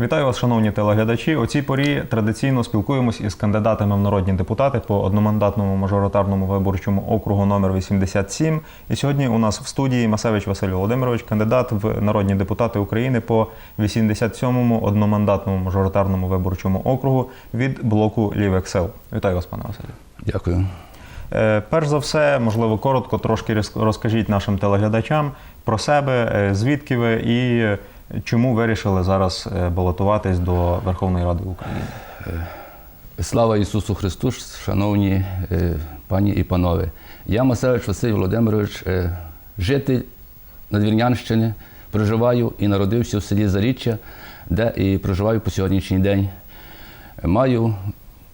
Вітаю вас, шановні телеглядачі. У цій порі традиційно спілкуємось із кандидатами в народні депутати по одномандатному мажоритарному виборчому округу номер 87. І сьогодні у нас в студії Масевич Василь Володимирович, кандидат в народні депутати України по 87-му одномандатному мажоритарному виборчому округу від блоку Лівих сил. Вітаю вас, пане Василю. Дякую. Е, Перш за все, можливо, коротко трошки розкажіть нашим телеглядачам про себе, е, звідки ви і чому вирішили зараз е, балотуватись до Верховної Ради України. Слава Ісусу Христу, шановні е, пані і панове. Я Масевич Василь Володимирович, е, житель Надвірнянщини, проживаю і народився в селі Заріччя, де і проживаю по сьогоднішній день. Маю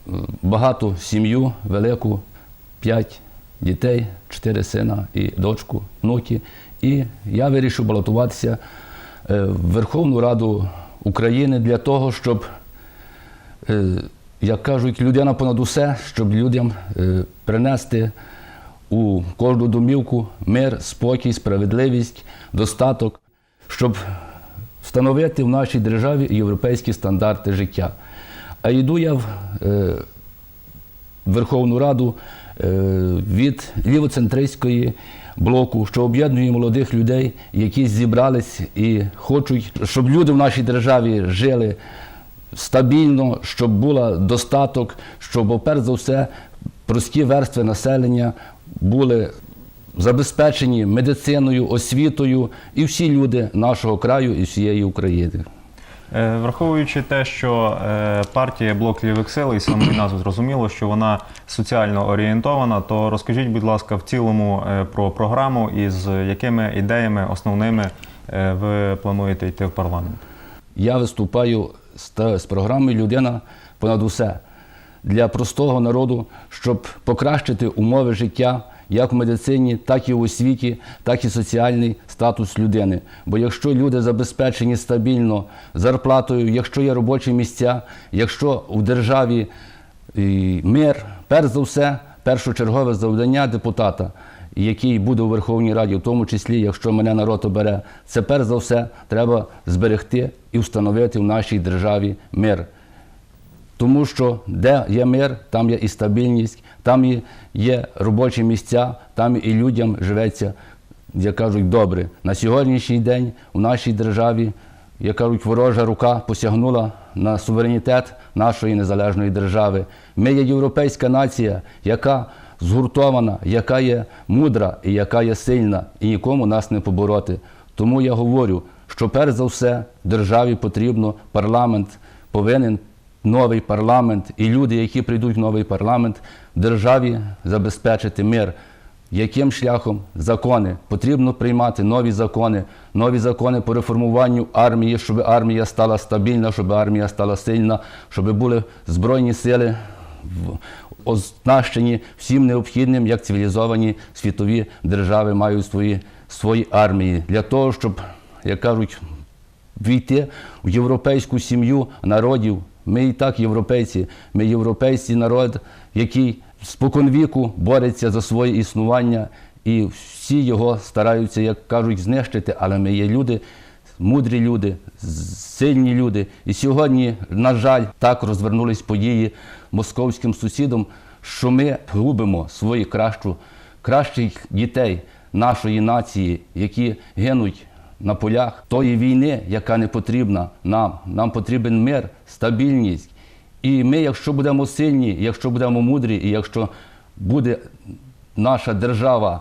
е, багату сім'ю, велику, п'ять дітей, чотири сина і дочку, внуки. І я вирішив балотуватися е, Верховну Раду України для того, щоб е, як кажуть, людина понад усе, щоб людям е, принести у кожну домівку мир, спокій, справедливість, достаток, щоб встановити в нашій державі європейські стандарти життя. А йду я в е, Верховну Раду е, від лівоцентристської блоку, що об'єднує молодих людей, які зібрались і хочуть, щоб люди в нашій державі жили стабільно, щоб була достаток, щоб, перш за все, прості верстви населення були забезпечені медициною, освітою і всі люди нашого краю і всієї України. Е, Враховуючи те, що е, партія Блок Лівих сил, і самої назви зрозуміло, що вона соціально орієнтована, то розкажіть, будь ласка, в цілому е, про програму і з якими ідеями основними ви плануєте йти в парламент. Я виступаю з, програмою Людина понад усе для простого народу, щоб покращити умови життя як в медицині, так і в освіті, так і соціальний статус людини. Бо якщо люди забезпечені стабільно зарплатою, якщо є робочі місця, якщо в державі мир, перш за все, першочергове завдання депутата, який буде у Верховній Раді, в тому числі, якщо мене народ обере, це перш за все треба зберегти і встановити в нашій державі мир. Тому що де є мир, там є і стабільність, там і є робочі місця, там і людям живеться, як кажуть, добре. На сьогоднішній день у нашій державі, як кажуть, ворожа рука посягнула на суверенітет нашої незалежної держави. Ми є європейська нація, яка згуртована, яка є мудра і яка є сильна, і нікому нас не побороти. Тому я говорю, що перш за все державі потрібно парламент повинен новий парламент і люди, які прийдуть в новий парламент, державі забезпечити мир. Яким шляхом закони? Потрібно приймати нові закони, нові закони по реформуванню армії, щоб армія стала стабільна, щоб армія стала сильна, щоб були збройні сили оснащені всім необхідним, як цивілізовані світові держави мають свої, свої армії для того, щоб, як кажуть, війти в європейську сім'ю народів. Ми і так європейці, ми європейський народ, який споконвіку бореться за своє існування, і всі його стараються, як кажуть, знищити, але ми є люди, мудрі люди, сильні люди. І сьогодні, на жаль, так розвернулись події московським сусідам, що ми губимо свою кращу, кращих дітей нашої нації, які гинуть на полях тої війни, яка не потрібна нам. Нам потрібен мир, стабільність. І ми, якщо будемо сильні, якщо будемо мудрі, і якщо буде наша держава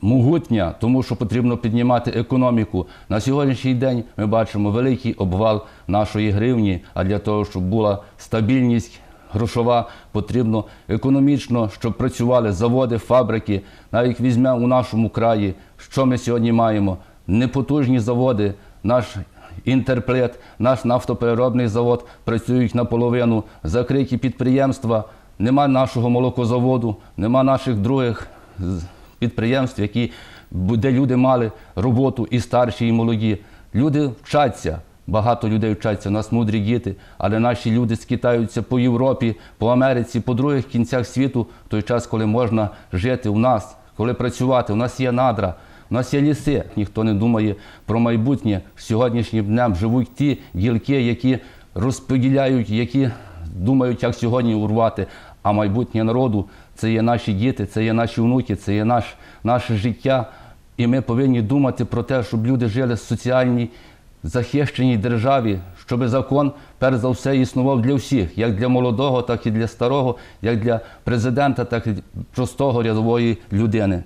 могутня, тому що потрібно піднімати економіку. На сьогоднішній день ми бачимо великий обвал нашої гривні, а для того, щоб була стабільність грошова, потрібно економічно, щоб працювали заводи, фабрики. Навіть візьмемо у нашому краї, що ми сьогодні маємо. Непотужні заводи, наш інтерплет, наш нафтопереробний завод працюють наполовину, закриті підприємства, нема нашого молокозаводу, нема наших других підприємств, які, де люди мали роботу і старші, і молоді. Люди вчаться, багато людей вчаться, у нас мудрі діти, але наші люди скитаються по Європі, по Америці, по других кінцях світу, в той час, коли можна жити у нас, коли працювати, у нас є надра. У нас є ліси, ніхто не думає про майбутнє. Сьогоднішнім днем живуть ті гілки, які розподіляють, які думають, як сьогодні урвати. А майбутнє народу це є наші діти, це є наші внуки, це є наш, наше життя. І ми повинні думати про те, щоб люди жили в соціальній захищеній державі, щоб закон, перш за все, існував для всіх, як для молодого, так і для старого, як для президента, так і простого рядової людини.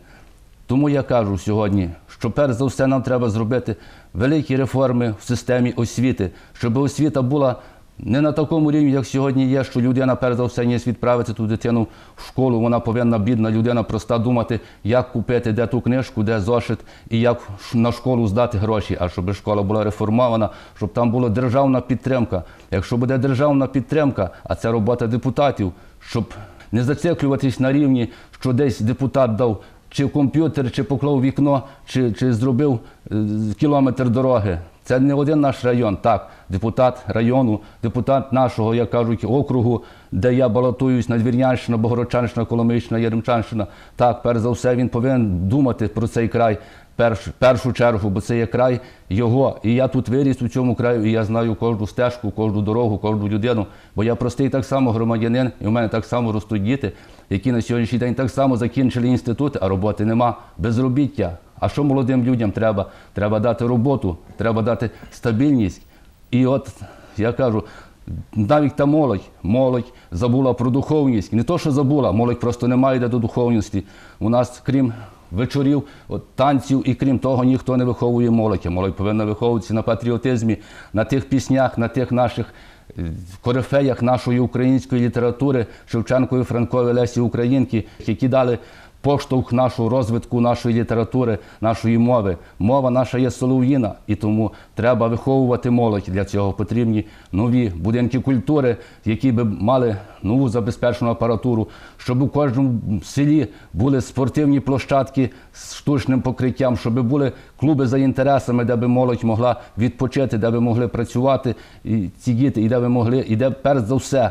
Тому я кажу сьогодні, що перш за все нам треба зробити великі реформи в системі освіти, щоб освіта була не на такому рівні, як сьогодні є, що людина перш за все ніс відправити ту дитину в школу. Вона повинна бідна людина проста думати, як купити де ту книжку, де зошит і як на школу здати гроші. А щоб школа була реформована, щоб там була державна підтримка. Якщо буде державна підтримка, а це робота депутатів, щоб не зациклюватись на рівні, що десь депутат дав чи комп'ютер, чи поклав вікно, чи, чи зробив е, кілометр дороги. Це не один наш район. Так, депутат району, депутат нашого, як кажуть, округу, де я балотуюсь Надвірнянщина, Богородчанщина, Коломийщина, Яремчанщина. Так, перш за все, він повинен думати про цей край перш, першу чергу, бо це є край його. І я тут виріс у цьому краю, і я знаю кожну стежку, кожну дорогу, кожну людину. Бо я простий так само громадянин, і в мене так само ростуть діти, які на сьогоднішній день так само закінчили інститут, а роботи нема. Безробіття. А що молодим людям треба? Треба дати роботу, треба дати стабільність. І от я кажу, навіть та молодь, молодь забула про духовність. Не то, що забула, молодь просто не має йде до духовності. У нас, крім вечорів, танців і крім того, ніхто не виховує молодь. Молодь повинна виховуватися на патріотизмі, на тих піснях, на тих наших е, корифеях нашої української літератури Шевченкові, Франкові, Лесі Українки, які дали поштовх нашого розвитку нашої літератури, нашої мови. Мова наша є солов'їна, і тому треба виховувати молодь. Для цього потрібні нові будинки культури, які би мали нову забезпечену апаратуру, щоб у кожному селі були спортивні площадки з штучним покриттям, щоб були клуби за інтересами, де би молодь могла відпочити, де би могли працювати і ці діти, і де би могли, і де перш за все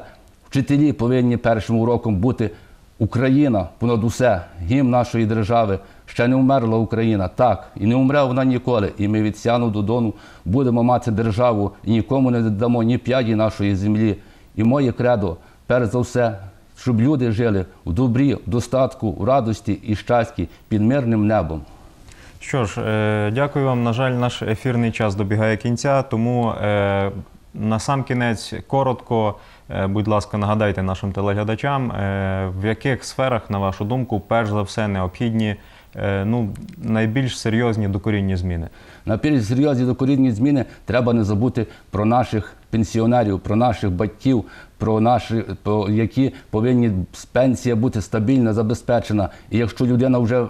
вчителі повинні першим уроком бути. Україна понад усе, гімн нашої держави. Ще не вмерла Україна. Так, і не умре вона ніколи. І ми від Сяну до Дону будемо мати державу і нікому не дамо ні п'яді нашої землі. І моє кредо, перш за все, щоб люди жили в добрі, в достатку, в радості і щасті під мирним небом. Що ж, е, дякую вам. На жаль, наш ефірний час добігає кінця, тому е, на сам кінець коротко, е, будь ласка, нагадайте нашим телеглядачам, е, в яких сферах, на вашу думку, перш за все необхідні е, ну, найбільш серйозні докорінні зміни. На перш серйозні докорінні зміни треба не забути про наших пенсіонерів, про наших батьків, про наші, про які повинні пенсія бути стабільна, забезпечена. І якщо людина вже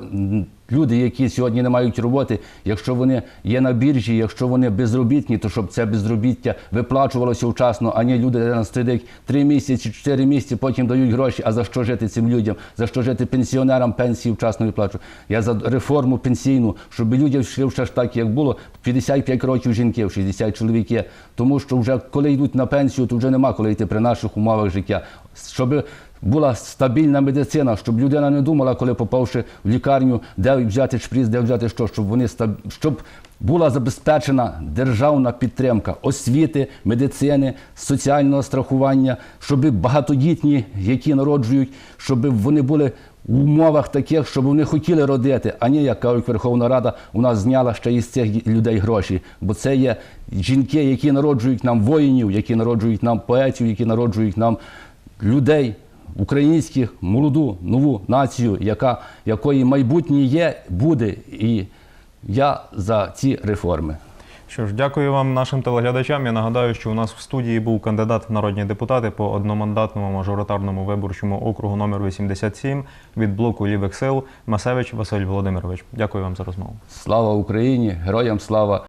люди, які сьогодні не мають роботи, якщо вони є на біржі, якщо вони безробітні, то щоб це безробіття виплачувалося вчасно, а не люди де сидять три місяці, чотири місяці, потім дають гроші. А за що жити цим людям? За що жити пенсіонерам пенсії вчасно виплачують? Я за реформу пенсійну, щоб люди йшли ще ж так, як було 55 років жінки, 60 чоловіки. Тому що вже коли йдуть на пенсію, то вже нема коли йти при наших умовах життя. Щоб була стабільна медицина, щоб людина не думала, коли попавши в лікарню, де взяти шприц, де взяти що, щоб вони стаб- щоб була забезпечена державна підтримка освіти, медицини, соціального страхування, щоб багатодітні, які народжують, щоб вони були в умовах таких, щоб вони хотіли родити, а не, як кажуть, Верховна Рада у нас зняла ще із цих людей гроші. Бо це є жінки, які народжують нам воїнів, які народжують нам поетів, які народжують нам людей українських, молоду, нову націю, яка, якої майбутнє є, буде. І я за ці реформи. Що ж, дякую вам, нашим телеглядачам. Я нагадаю, що у нас в студії був кандидат в народні депутати по одномандатному мажоритарному виборчому округу номер 87 від блоку лівих сил Масевич Василь Володимирович. Дякую вам за розмову. Слава Україні! Героям слава!